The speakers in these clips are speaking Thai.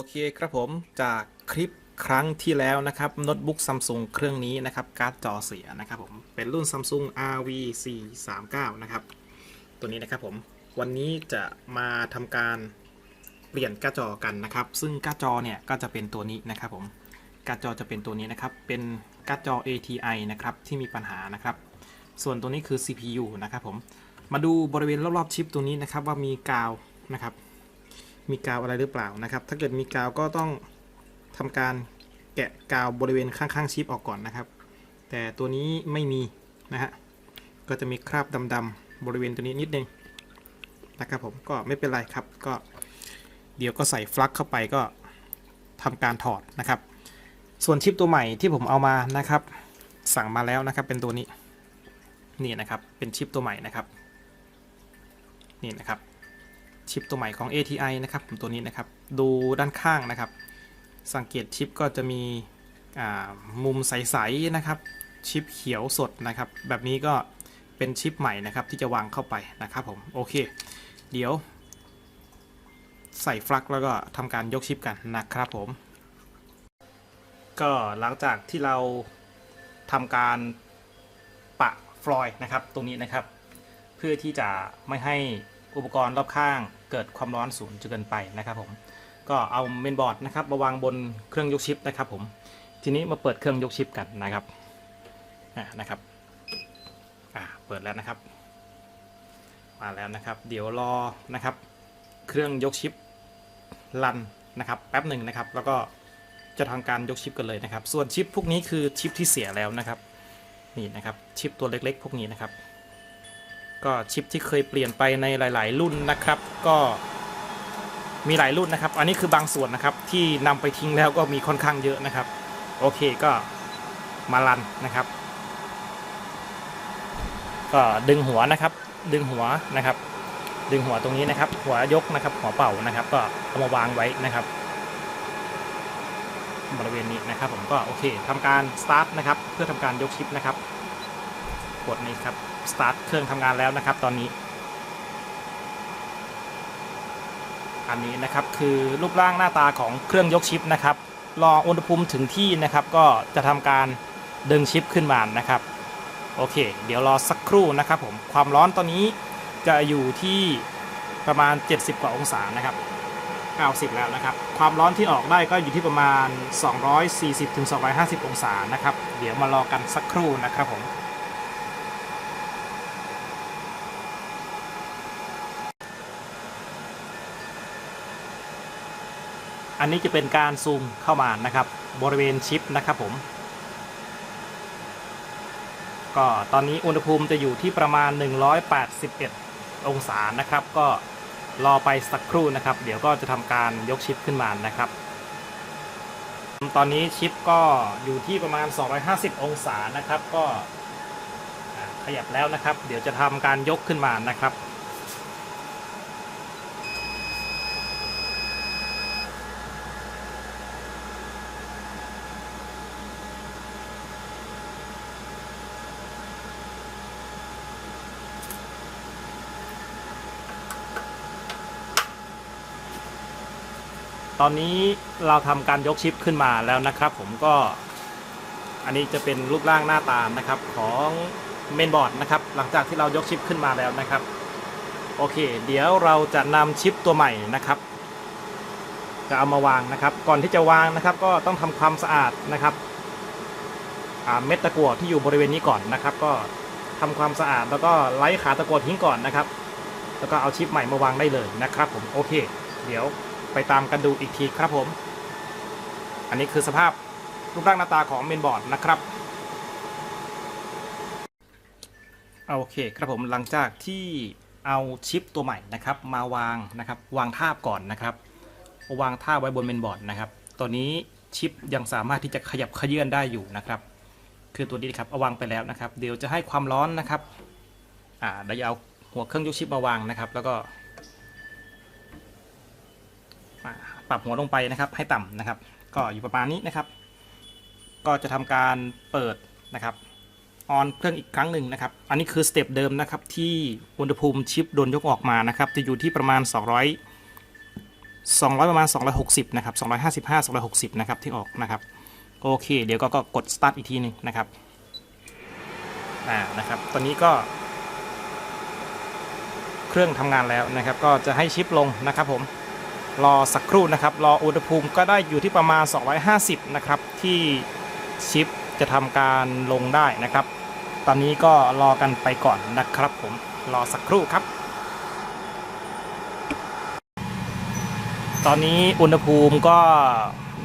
อเคครับผมจากคลิปครั้งที่แล้วนะครับโน้ตบุ๊กซัมซุงเครื่องนี้นะครับการ์ดจอเสียนะครับผมเป็นรุ่น Samsung RV439 นะครับตัวนี้นะครับผมวันนี้จะมาทำการเปลี่ยนการ์ดจอกันนะครับ ซึ่งการ์ดจอเนี่ยก็จะเป็นตัวนี้นะครับผมการ์ดจอจะเป็นตัวนี้นะครับเป็นการ์ดจอ ATI นะครับที่มีปัญหานะครับ ส่วนตัวนี้คือ CPU นะครับผมมาดูบริเวณรอบๆชิปตัวนี้นะครับว่ามีกาวนะครับ มีกาวอะไรหรือเปล่านะครับ ถ้าเกิดมีกาวก็ต้องทำการแกะกาวบริเวณข้างๆชิปออกก่อนนะครับ แต่ตัวนี้ไม่มีนะฮะก็จะมีคราบดำๆบริเวณตัวนี้นิดนึงนะครับผมก็ไม่เป็นไรครับก็เดี๋ยวก็ใส่ฟลักเข้าไปก็ทำการถอดนะครับ ส่วนชิปตัวใหม่ที่ผมเอามานะครับ สั่งมาแล้วนะครับเป็นตัวนี้นี่นะครับเป็นชิปตัวใหม่นะครับ นี่นะครับ ชิปตัวใหม่ของ ATI นะครับผมตัวนี้นะครับ ดูด้านข้างนะครับ สังเกตชิปก็จะมีมุมใสๆนะครับ ชิปเขียวสดนะครับ แบบนี้ก็เป็นชิปใหม่นะครับที่จะวางเข้าไปนะครับผมโอเค เดี๋ยว ใส่ฟลักแล้วก็ทำการยกชิปกันนะครับผม ก็หลังจากที่เราทำการปะฟลอยนะครับตรงนี้นะครับ เพื่อที่จะไม่ให้ อุปกรณ์รอบข้างเกิดความร้อนสูงจนเกินไปนะครับผมก็เอาเมนบอร์ดนะครับมาวางบนเครื่องยกชิปนะครับผมทีนี้มาเปิดเครื่องยกชิปกันนะครับอ่านะครับอ่าเปิดแล้วนะครับ มาแล้วนะครับ เดี๋ยวรอนะครับ เครื่องยกชิปรันนะครับแป๊บหนึ่งนะครับ แล้วก็จะทำการยกชิปกันเลยนะครับ ส่วนชิปพวกนี้คือชิปที่เสียแล้วนะครับ นี่นะครับชิปตัวเล็กๆ พวกนี้นะครับ ก็ชิปที่เคยเปลี่ยนไปในหลาย ๆ รุ่นนะครับ ก็มีหลายรุ่นนะครับ อันนี้คือบางส่วนนะครับที่นำไปทิ้งแล้วก็มีค่อนข้างเยอะนะครับ โอเคก็มารันนะครับ ก็ดึงหัวนะครับ ดึงหัวนะครับ ดึงหัวตรงนี้นะครับ หัวยกนะครับ หัวเป่านะครับ ก็เอามาวางไว้นะครับ บริเวณนี้นะครับ ผมก็โอเคทำการสตาร์ทนะครับ เพื่อทำการยกชิปนะครับ กดนี้ครับ สตาร์ทเครื่องทำงานแล้วนะครับตอนนี้ อันนี้นะครับคือรูปร่างหน้าตาของเครื่องยกชิปนะครับ รออุณหภูมิถึงที่นะครับ ก็จะทำการดึงชิปขึ้นมานะครับ โอเค เดี๋ยวรอสักครู่นะครับผมความร้อนตอนนี้จะอยู่ที่ประมาณ 70 กว่าองศานะครับ 90 แล้วนะครับ ความร้อนที่ออกได้ก็อยู่ที่ประมาณ 240-250 องศานะครับ เดี๋ยวมารอกันสักครู่นะครับผม อันนี้จะเป็นการซูมเข้ามานะครับ บริเวณชิปนะครับผม ก็ตอนนี้อุณหภูมิจะอยู่ที่ประมาณ 181 องศานะครับ ก็รอไปสักครู่นะครับ เดี๋ยวก็จะทำการยกชิปขึ้นมานะครับ ตอนนี้ชิปก็อยู่ที่ประมาณ 250 องศานะครับ ก็ขยับแล้วนะครับ เดี๋ยวจะทำการยกขึ้นมานะครับ ตอนนี้เราทำการยกชิปขึ้นมาแล้วนะครับผมก็ อันนี้จะเป็นรูปร่างหน้าตานะครับของเมนบอร์ดนะครับหลังจากที่เรายกชิปขึ้นมาแล้วนะครับ โอเค เดี๋ยวเราจะนำชิปตัวใหม่นะครับ จะเอามาวางนะครับ ก่อนที่จะวางนะครับ ก็ต้องทำความสะอาดนะครับเม็ดตะกั่วที่อยู่บริเวณนี้ก่อนนะครับ ก็ทำความสะอาดแล้วก็ไล่ขาตะกั่วทิ้งก่อนนะครับ แล้วก็เอาชิปใหม่มาวางได้เลยนะครับ ผมโอเค เดี๋ยว ไปตามกันดูอีกทีครับผม อันนี้คือสภาพรูปร่างหน้าตาของเมนบอร์ดนะครับโอเคครับผมหลังจากที่เอาชิปตัวใหม่นะครับ มาวางนะครับ วางท่าก่อนนะครับ วางท่าไว้บนเมนบอร์ดนะครับตัวนี้ชิปยังสามารถที่จะขยับขยื่นได้อยู่นะครับ คือตัวนี้ครับเอาวางไปแล้วนะครับ เดี๋ยวจะให้ความร้อนนะครับ อ่าเดี๋ยวเอาหัวเครื่องยกชิปมาวางนะครับ แล้วก็ ปรับหัวลงไปนะครับ ให้ต่ำนะครับ ก็อยู่ประมาณนี้นะครับ ก็จะทำการเปิดนะครับออนเครื่องอีกครั้งหนึ่งนะครับ อันนี้คือสเต็ปเดิมนะครับที่อุณหภูมิชิปโดนยกออกมานะครับ จะอยู่ที่ประมาณ 200ประมาณ 260 นะครับ 255 260 นะครับที่ออกนะครับ โอเค เดี๋ยวก็กกด start อีกทีหนึ่งนะครับ อ่า นะครับ ตอนนี้ก็ เครื่องทำงานแล้วนะครับ ก็จะให้ชิปลงนะครับผม รอสักครู่นะครับ รออุณหภูมิก็ได้อยู่ที่ประมาณ 250 นะครับ ที่ชิปจะทำการลงได้นะครับ ตอนนี้ก็รอกันไปก่อนนะครับผม รอสักครู่ครับ ตอนนี้อุณหภูมิก็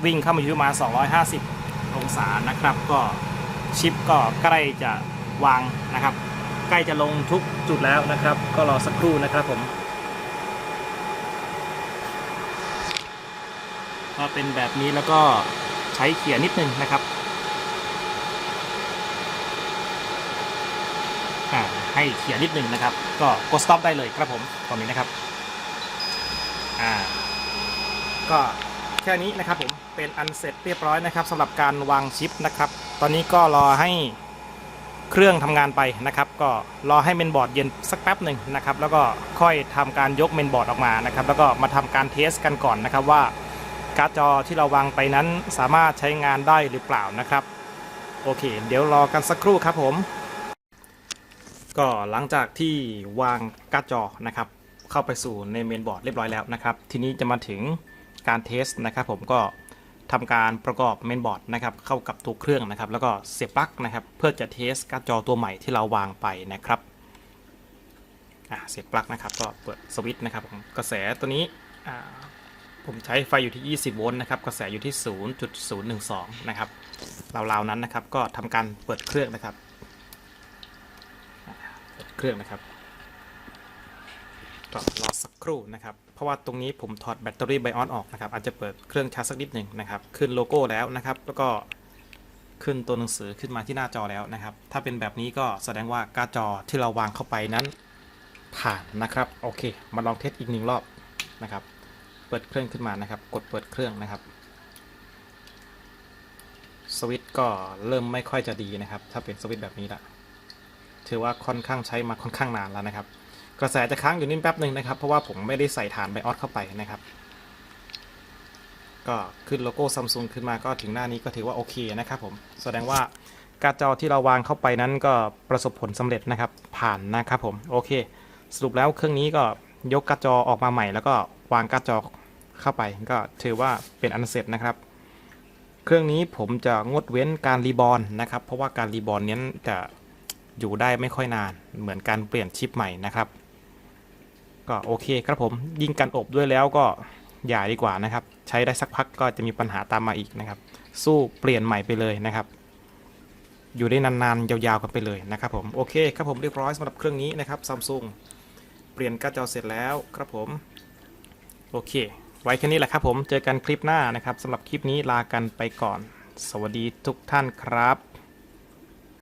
วิ่งเข้ามาอยู่ที่ประมาณ 250 องศานะครับ ก็ชิปก็ใกล้จะวางนะครับ ใกล้จะลงทุกจุดแล้วนะครับ ก็รอสักครู่นะครับผม ก็เป็นแบบนี้แล้วก็ใช้เขี่ยนิดนึงนะครับให้เขี่ยนิดนึงนะครับ ก็กด stop ได้เลยครับผมตรงนี้นะครับอ่าก็แค่นี้นะครับผมเป็นอันเสร็จเรียบร้อยนะครับสำหรับการวางชิปนะครับ ตอนนี้ก็รอให้เครื่องทำงานไปนะครับ ก็รอให้เมนบอร์ดเย็นสักแป๊บหนึ่งนะครับ แล้วก็ค่อยทำการยกเมนบอร์ดออกมานะครับ แล้วก็มาทำการเทสกันก่อนนะครับว่า การ์ดจอที่เราวางไปนั้นสามารถใช้งานได้หรือเปล่านะครับ โอเค เดี๋ยวรอกันสักครู่ครับผม ก็หลังจากที่วางการ์ดจอนะครับ เข้าไปสู่ในเมนบอร์ดเรียบร้อยแล้วนะครับ ทีนี้จะมาถึงการเทสนะครับผมก็ทำการประกอบเมนบอร์ดนะครับเข้ากับตัวเครื่องนะครับ แล้วก็เสียบปลั๊กนะครับ เพื่อจะเทสการ์ดจอตัวใหม่ที่เราวางไปนะครับเสียบปลั๊กนะครับก็เปิดสวิตช์นะครับผมกระแสตัวนี้ ผมใช้ไฟอยู่ที่ 20 โวลต์นะครับ กระแสอยู่ที่ 0.012 นะครับราวๆนั้นนะครับ ก็ทำการเปิดเครื่องนะครับเปิดเครื่องนะครับก็รอสักครู่นะครับ เพราะว่าตรงนี้ผมถอดแบตเตอรี่ไบออนออกนะครับ อาจจะเปิดเครื่องชาร์จสักนิดหนึ่งนะครับ ขึ้นโลโก้แล้วนะครับ แล้วก็ขึ้นตัวหนังสือขึ้นมาที่หน้าจอแล้วนะครับ ถ้าเป็นแบบนี้ก็แสดงว่าการ์ดจอที่เราวางเข้าไปนั้นผ่านนะครับ โอเค มาลองเทสอีกหนึ่งรอบนะครับ เปิดเครื่องขึ้นมานะครับ กดเปิดเครื่องนะครับ สวิตช์ก็เริ่มไม่ค่อยจะดีนะครับ ถ้าเป็นสวิตช์แบบนี้ละถือว่าค่อนข้างใช้มาค่อนข้างนานแล้วนะครับ กระแสจะค้างอยู่นิ่แป๊บหนึ่งนะครับ เพราะว่าผมไม่ได้ใส่ฐานไบออสเข้าไปนะครับ ก็ขึ้นโลโก้ซัมซุงขึ้นมาก็ถึงหน้านี้ก็ถือว่าโอเคนะครับผม แสดงว่าการ์ดจอที่เราวางเข้าไปนั้นก็ประสบผลสำเร็จนะครับ ผ่านนะครับผม โอเค สรุปแล้วเครื่องนี้ก็ยกการ์ดจอออกมาใหม่แล้วก็ วางการ์ดจอเข้าไป ก็ถือว่าเป็นอันเสร็จนะครับ เครื่องนี้ผมจะงดเว้นการรีบอนนะครับ เพราะว่าการรีบอนนี้จะอยู่ได้ไม่ค่อยนานเหมือนการเปลี่ยนชิปใหม่นะครับ ก็โอเคครับผมยิ่งกันอบด้วยแล้วก็อย่าดีกว่านะครับ ใช้ได้สักพักก็จะมีปัญหาตามมาอีกนะครับ สู้เปลี่ยนใหม่ไปเลยนะครับอยู่ได้นานๆ ยาวๆ กันไปเลยนะครับผม โอเคครับผมเรียบร้อยสำหรับเครื่องนี้นะครับซัมซุงเปลี่ยนการ์ดจอเสร็จแล้วครับผม โอเค ไว้แค่นี้แหละครับผม เจอกันคลิปหน้านะครับสำหรับคลิปนี้ลากันไปก่อน สวัสดีทุกท่านครับ